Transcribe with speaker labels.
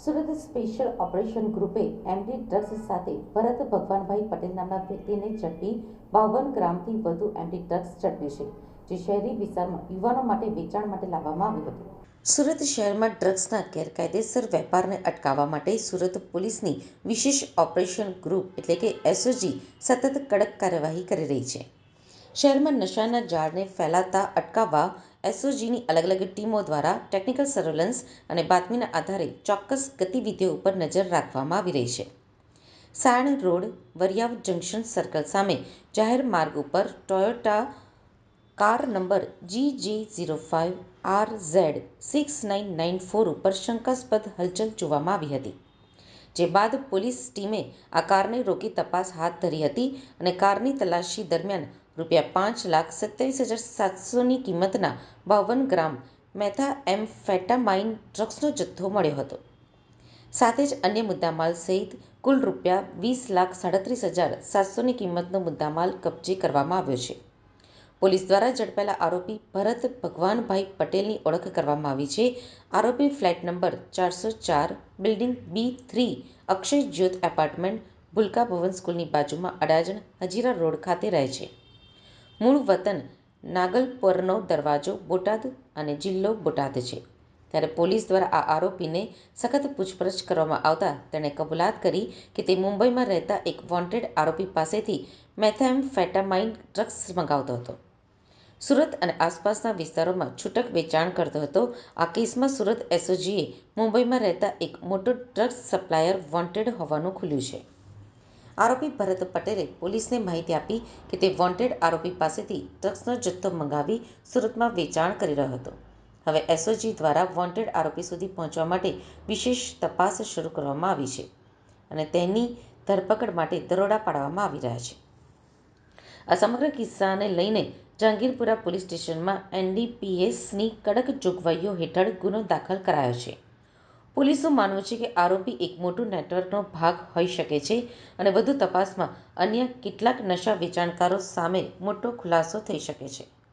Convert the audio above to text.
Speaker 1: Surat special operation ગ્રુપે MD drugs સાથે ભરત ભગવાનભાઈ પટેલ નામના વ્યક્તિને ઝડપી બાવન ગ્રામથી વધુ એન્ટી ડ્રગ્સ ઝડપી છે, જે શહેરી વિસ્તારમાં યુવાનો માટે વેચાણ માટે લાવવામાં આવ્યું હતું. સુરત શહેરમાં ડ્રગ્સના ગેરકાયદેસર વેપારને અટકાવવા માટે સુરત પોલીસની વિશેષ ઓપરેશન ગ્રુપ એટલે કે એસઓજી સતત કડક કાર્યવાહી કરી રહી છે. શહેરમાં નશાના ઝાડને ફેલાતા અટકાવવા એસઓજીની અલગ અલગ ટીમો દ્વારા ટેકનિકલ સર્વેલન્સ અને બાતમીના આધારે ચોક્કસ ગતિવિધિઓ ઉપર નજર રાખવામાં આવી રહી છે. Sayan road, Variyav junction circle સામે જાહેર માર્ગ ઉપર Toyota car number G J zero five R Z six nine nine four ઉપર શંકાસ્પદ હલચલ જોવામાં આવી હતી, જે બાદ પોલીસ ટીમે આ કારને રોકી તપાસ હાથ ધરી હતી અને કારની તલાશી દરમિયાન રૂપિયા પાંચ લાખ સત્યાવીસ હજાર સાતસોની કિંમતના બાવન ગ્રામ મેથાએમ્ફેટામાઇન ડ્રગ્સનો જથ્થો મળ્યો હતો. સાથે જ અન્ય મુદ્દામાલ સહિત કુલ રૂપિયા વીસ લાખ સાડત્રીસ હજાર સાતસોની કિંમતનો મુદ્દામાલ કબજે કરવામાં આવ્યો છે. પોલીસ દ્વારા ઝડપાયેલા આરોપી ભરત ભગવાનભાઈ પટેલની ઓળખ કરવામાં આવી છે. આરોપી ફ્લેટ નંબર ચારસો ચાર, બિલ્ડિંગ બી થ્રી, અક્ષય જ્યોત એપાર્ટમેન્ટ, ભૂલકા ભવન સ્કૂલની બાજુમાં અડાજણ, હજીરા રોડ ખાતે રહે છે. મૂળ વતન નાગલપરનો દરવાજો બોટાદ અને જિલ્લો બોટાદ છે. ત્યારે પોલીસ દ્વારા આ આરોપીને સખત પૂછપરછ કરવામાં આવતા તેણે કબૂલાત કરી કે તે મુંબઈમાં રહેતા એક વોન્ટેડ આરોપી પાસેથી મેથેમ્ફેટામાઇન ડ્રગ્સ મંગાવતો હતો. સુરત અને આસપાસના વિસ્તારોમાં છૂટક વેચાણ કરતો હતો. આ કેસમાં સુરત એસઓજીએ મુંબઈમાં રહેતા એક મોટો ડ્રગ્સ સપ્લાયર વોન્ટેડ હોવાનું ખુલ્યું છે. આરોપી ભરત પટેલે પોલીસને માહિતી આપી કે તે વોન્ટેડ આરોપી પાસેથી ડ્રગ્સનો જથ્થો મંગાવી સુરતમાં વેચાણ કરી રહ્યો હતો. હવે એસઓજી દ્વારા વોન્ટેડ આરોપી સુધી પહોંચવા માટે વિશેષ તપાસ શરૂ કરવામાં આવી છે અને તેની ધરપકડ માટે દરોડા પાડવામાં આવી રહ્યા છે. આ સમગ્ર કિસ્સાને લઈને જહાંગીરપુરા પોલીસ સ્ટેશનમાં એનડીપીએસની કડક જોગવાઈઓ હેઠળ ગુનો દાખલ કરાયો છે. પોલીસનું માનવું છે કે આરોપી એક મોટું નેટવર્કનો ભાગ હોઈ શકે છે અને વધુ તપાસમાં અન્ય કેટલાક નશા વેચાણકારો સામે મોટો ખુલાસો થઈ શકે છે.